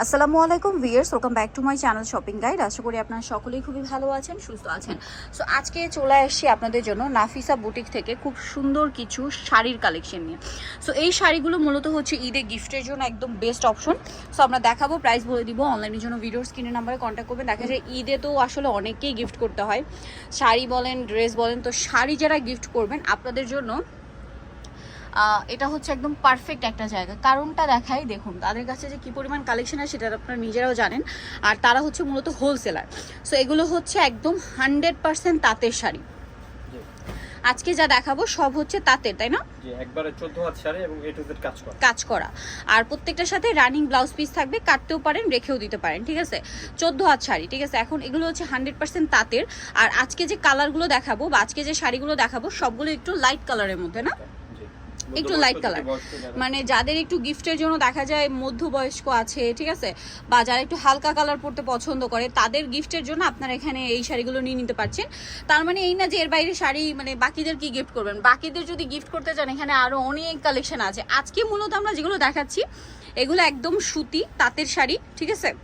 আসসালামু আলাইকুম viewers welcome back to my channel shopping guide. আশা করি আপনারা সকলেই খুবই ভালো আছেন, সুস্থ আছেন। সো আজকে চলে আসছি আপনাদের জন্য নাফিসা বুটিক থেকে খুব সুন্দর কিছু শাড়ির কালেকশন নিয়ে। সো এই শাড়িগুলো মূলত হচ্ছে ঈদে গিফটের জন্য একদম বেস্ট অপশন সো আমরা দেখাবো প্রাইস বলে দিব অনলাইনের জন্য ভিডিওর স্ক্রিনের নাম্বারে কন্ট্যাক্ট করবেন। দেখা যায় ঈদে তো আসলে অনেকেই গিফট করতে হয়। শাড়ি বলেন ড্রেস বলেন, তো শাড়ি যারা গিফট করবেন, আপনাদের জন্য এটা হচ্ছে একদম পারফেক্ট একটা জায়গা। কারণটা দেখাই দেখুন তাদের কাছে যে কি পরিমাণ কালেকশন আছে সেটা আপনারা নিজেরাও জানেন। আর তারা হচ্ছে মূলত হোলসেলার সো এগুলো হচ্ছে একদম হান্ড্রেড পার্সেন্ট তাঁতের শাড়ি। আজকে যা দেখাবো সব হচ্ছে তাঁতের তাই না? জি একবারে 14 হাত শাড়ি এবং এ জেড কাজ করা। কাজ করা। আর প্রত্যেকটার সাথে রানিং ব্লাউজ পিস থাকবে কাটতেও পারেন রেখেও দিতে পারেন ঠিক আছে? চোদ্দ হাত শাড়ি ঠিক আছে? এখন এগুলো হচ্ছে হান্ড্রেড পার্সেন্ট তাঁতের। আর আজকে যে কালারগুলো দেখাবো বা আজকে যে শাড়িগুলো দেখাবো সবগুলো একটু লাইট কালারের মধ্যে না? জি একটু। বয়স্ক যারা- মানে যাদের একটু গিফটের জন্য দেখা যায় মধ্যবয়স্ক আছে ঠিক আছে? বা যারা একটু হালকা কালার পরতে পছন্দ করে তাদের গিফটের জন্য আপনারা এখানে এই শাড়িগুলো নিয়ে নিতে পারছেন। তার মানে এই না যে এর বাইরে শাড়ি মানে বাকিদের কি গিফট করবেন? বাকিদের যদি গিফট করতে চান এখানে আরও অনেক কালেকশন আছে। আজকে মূলত আমরা যেগুলো দেখাচ্ছি এগুলো একদম সুতি তাঁতের শাড়ি ঠিক আছে?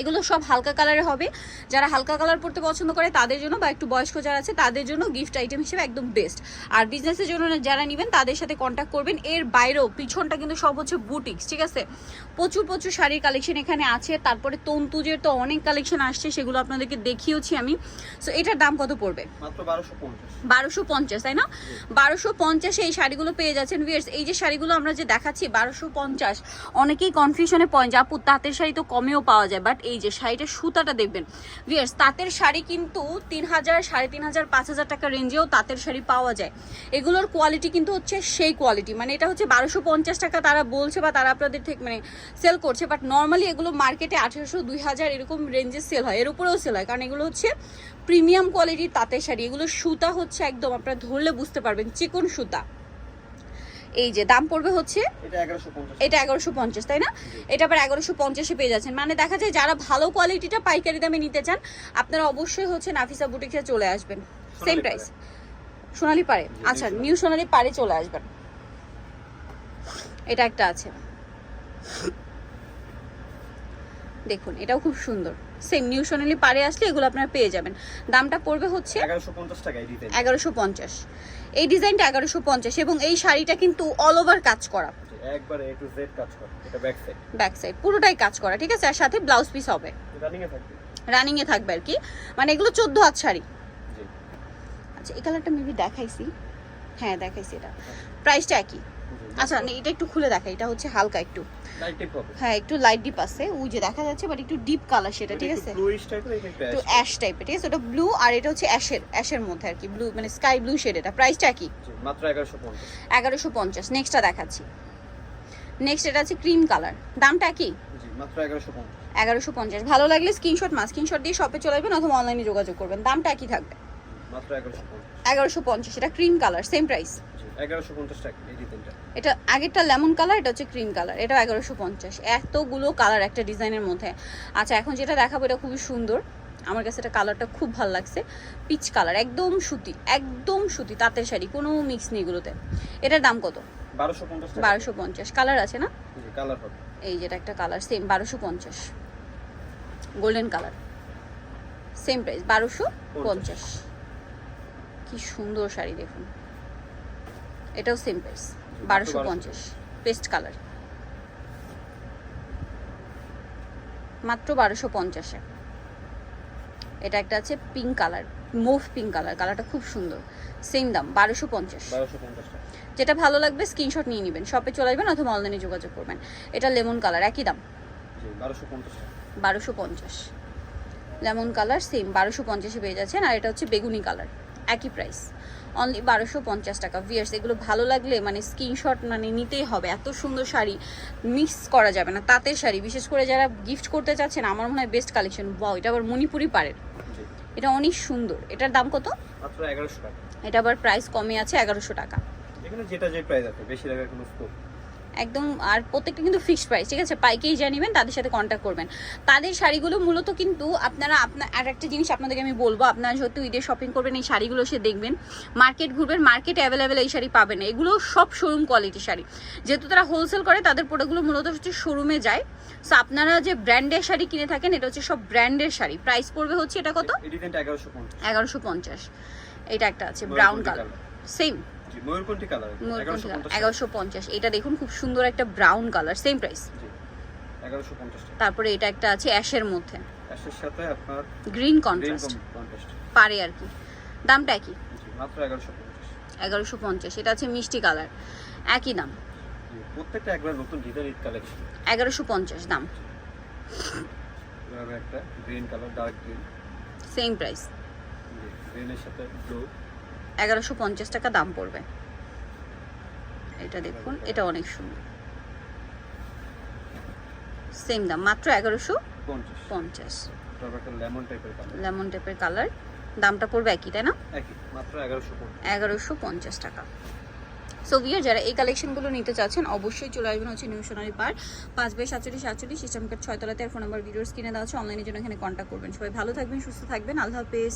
এগুলো সব হালকা কালারে হবে। যারা হালকা কালার পরতে পছন্দ করে তাদের জন্য বা একটু বয়স্ক যারা আছে তাদের জন্য গিফট আইটেম হিসেবে একদম বেস্ট আর বিজনেসের জন্য যারা নেবেন তাদের সাথে কন্ট্যাক্ট করবেন। এর বাইরেও পিছনটা কিন্তু সব হচ্ছে বুটিক্স ঠিক আছে? প্রচুর প্রচুর শাড়ির কালেকশন এখানে আছে। তারপরে তন্তুজের তো অনেক কালেকশন আসছে সেগুলো আপনাদেরকে দেখিয়েছি আমি। সো এটার দাম কত পড়বে? মাত্র 1250 বারোশো পঞ্চাশ তাই না? বারোশো পঞ্চাশে এই শাড়িগুলো পেয়ে যাচ্ছেন ভিয়ার্স এই যে শাড়িগুলো আমরা যে দেখাচ্ছি বারোশো পঞ্চাশ অনেকেই কনফিউশনে পয়েন্ট যে আপু তাঁতের শাড়ি তো কমেও পাওয়া যায়। বাট এই যে শাড়িটা সুতাটা দেখবেন। ভিয়ার্স তাঁতের শাড়ি কিন্তু তিন হাজার, সাড়ে তিন হাজার, পাঁচ হাজার টাকা রেঞ্জেও তাঁতের শাড়ি পাওয়া যায়। এগুলোর কোয়ালিটি কিন্তু হচ্ছে সেই কোয়ালিটি মানে এটা হচ্ছে বারোশো পঞ্চাশ টাকা তারা বলছে বা তারা আপনাদের ঠিক মানে সেল করছে বাট নর্মালি এগুলো মার্কেটে আঠেরোশো, দুই হাজার এরকম রেঞ্জে সেল হয়। এর উপরেও সেল হয়, কারণ এগুলো হচ্ছে প্রিমিয়াম কোয়ালিটির তাঁতের শাড়ি। এগুলো সুতা হচ্ছে একদম, আপনারা ধরলে বুঝতে পারবেন, চিকন সুতা। এই যে দাম পড়বে হচ্ছে এটা 1150 এটা এগারোশো পঞ্চাশ তাই না? এটা আবার এগারোশো পঞ্চাশে পেয়ে যাচ্ছেন। মানে দেখা যায় যারা ভালো কোয়ালিটিটা পাইকারি দামে নিতে চান আপনারা অবশ্যই হচ্ছে নাফিসা বুটিকে চলে আসবেন। সেম প্রাইস সোনালি পারে আচ্ছা নিউ সোনালি পারে চলে আসবেন। এটা একটা আছে। দেখুন এটাও খুব সুন্দর। সেম নিউ সোনালি পারে আসলে এগুলো আপনারা পেয়ে যাবেন। দামটা পড়বে হচ্ছে 1150 টাকা এগারোশো পঞ্চাশ। এই ডিজাইনটা এগারোশো পঞ্চাশ এবং এই শাড়িটা কিন্তু অল ওভার কাজ করা। একবারে এ টু জেড কাজ করা। এটা ব্যাক সাইড ব্যাক সাইড পুরোটাই কাজ করা ঠিক আছে? আর সাথে ব্লাউজ পিস হবে। রানিং এ থাকবে। রানিং এ থাকবে আর কি। মানে এগুলো চোদ্দ হাত শাড়ি। আচ্ছা এই কালারটা মেবি দেখাইছি। হ্যাঁ দেখাইছি এটা। প্রাইসটা একই। আচ্ছা না, এটা একটু খুলে দেখা এটা হচ্ছে হালকা একটু। হ্যাঁ একটু লাইট ডিপ আছে। ওই যে দেখা যাচ্ছে বাট একটু ডিপ কালার সেটা ঠিক আছে? একটু অ্যাশ টাইপের ঠিক আছে? ওটা ব্লু আর এটা হচ্ছে অ্যাশের অ্যাশের মধ্যে আর কি ব্লু মানে স্কাই ব্লু শেড এটা। প্রাইসটা একই মাত্র 1150 এগারোশো পঞ্চাশ। নেক্সটটা দেখাচ্ছি। নেক্সট এটা আছে ক্রিম কালার দামটা কি? 1150 এগারোশো পঞ্চাশ। ভালো লাগলে স্ক্রিনশট মা স্ক্রিনশট দিয়ে শপে চলে আসবেন অথবা অনলাইনে যোগাযোগ করবেন। দামটা একই থাকবে? এগারোশো পঞ্চাশ। এটা ক্রিম কালার সেম প্রাইস 1150 টাকা এই ডিজাইনটা। এটা আগেরটা লেমন কালার এটা হচ্ছে ক্রিম কালার এটা এগারোশো পঞ্চাশ। এতগুলো কালার একটা ডিজাইনের মধ্যে। আচ্ছা এখন যেটা দেখাবো এটা খুবই সুন্দর। আমার কাছে এটা কালারটা খুব ভালো লাগছে। পিচ কালার একদম সুতি একদম সুতি তাঁতের শাড়ি কোনো মিক্স নেই এগুলোতে। এটার দাম কত? 1250 টাকা। বারোশো পঞ্চাশ। কালার আছে না? কালার এই যেটা একটা কালার সেম বারোশো পঞ্চাশ। Golden colour. সেম প্রাইস বারোশো পঞ্চাশ। কি সুন্দর শাড়ি দেখুন। এটাও সেম প্রাইস বারোশো পঞ্চাশ পেস্ট কালার মাত্র বারোশো পঞ্চাশে। এটা একটা আছে pink colour mauve pink colour কালারটা খুব সুন্দর। সেম দাম বারোশো পঞ্চাশ। যেটা ভালো লাগবে স্ক্রিনশট নিয়ে নেবেন। শপে চলে আসবেন অথবা অনলাইনে যোগাযোগ করবেন। এটা লেমন কালার একই দাম। জি 1250 টাকা বারোশো পঞ্চাশ। লেমন কালার সেম বারোশো পঞ্চাশে পেয়ে যাচ্ছেন। আর এটা হচ্ছে বেগুনি কালার একই প্রাইস অনলি বারোশো পঞ্চাশ টাকা। ভিয়ার্স এগুলো ভালো লাগলে মানে স্ক্রিনশট মানে নিতেই হবে। এত সুন্দর শাড়ি মিক্স করা যাবে না। তাঁতের শাড়ি। বিশেষ করে যারা গিফট করতে চাচ্ছেন আমার মনে হয় বেস্ট কালেকশন বাও এটা আবার মণিপুরি পাড়ের। এটা অনেক সুন্দর। এটার দাম কত? মাত্র 1100 টাকা। এটা আবার প্রাইস কমে আছে এগারোশো টাকা। যেটা যে প্রাইস আছে বেশি টাকার কোনো স্কোপ একদম আর প্রত্যেকটা কিন্তু ফিক্সড প্রাইস ঠিক আছে? পাইকেই যা নেবেন তাদের সাথে কন্ট্যাক্ট করবেন। তাদের শাড়িগুলো মূলত কিন্তু আপনারা আপনার আর একটা জিনিস আপনাদেরকে আমি বলব আপনারা যেহেতু ঈদের শপিং করবেন এই শাড়িগুলো সে দেখবেন। মার্কেট ঘুরবেন মার্কেট অ্যাভেলেবেল এই শাড়ি পাবেন না। এগুলো সব শোরুম কোয়ালিটি শাড়ি। যেহেতু তারা হোলসেল করে তাদের প্রোডাক্টগুলো মূলত হচ্ছে শোরুমে যায়। সো আপনারা যে ব্র্যান্ডের শাড়ি কিনে থাকেন এটা হচ্ছে সব ব্র্যান্ডের শাড়ি। প্রাইস পড়বে হচ্ছে এটা কত? এগারোশো পঞ্চাশ। এটা একটা আছে ব্রাউন কালার সেম ময়ূরকণ্ঠী কালার এগারোশো পঞ্চাশ এটা দেখুন খুব সুন্দর একটা ব্রাউন কালার সেম প্রাইস এগারোশো পঞ্চাশ তারপরে এটা একটা আছে অ্যাশের মধ্যে। অ্যাশের সাথে আপনার গ্রিন কন্ট্রাস্ট পারে আর কি। দামটা একই? মাত্র এগারোশো পঞ্চাশ। এগারোশো পঞ্চাশ। এটা আছে মিষ্টি কালার একই দাম। প্রত্যেকটা একবার নতুন ডিজাইন কালেকশন এগারোশো পঞ্চাশ দাম। একটা green colour dark green same price গ্রিনের সাথে ব্লু এগারোশো পঞ্চাশ টাকা দাম পড়বে। এটা দেখুন এটা অনেক সুন্দর। সেম দাম মাত্র এগারোশো পঞ্চাশ। লেমন টাইপের কালার দামটা পড়বে একই তাই না? মাত্র এগারোশো পঞ্চাশ। টাকা। সো ভিয়ার যারা এই কালেকশনগুলো নিতে চাচ্ছেন অবশ্যই চলে আসবেন হচ্ছে নিউ সোনারি পার্ক পাঁচ বাই সাতচল্লিশ সাতচল্লিশ সিস্টেম কার্ড ছয়তলাতে। আর ফোন নাম্বার ভিডিওস কিনে দেওয়া আছে। অনলাইনের জন্য এখানে কন্ট্যাক্ট করবেন। সবাই ভালো থাকবেন সুস্থ থাকবেন। আল্লাহ হাফেজ।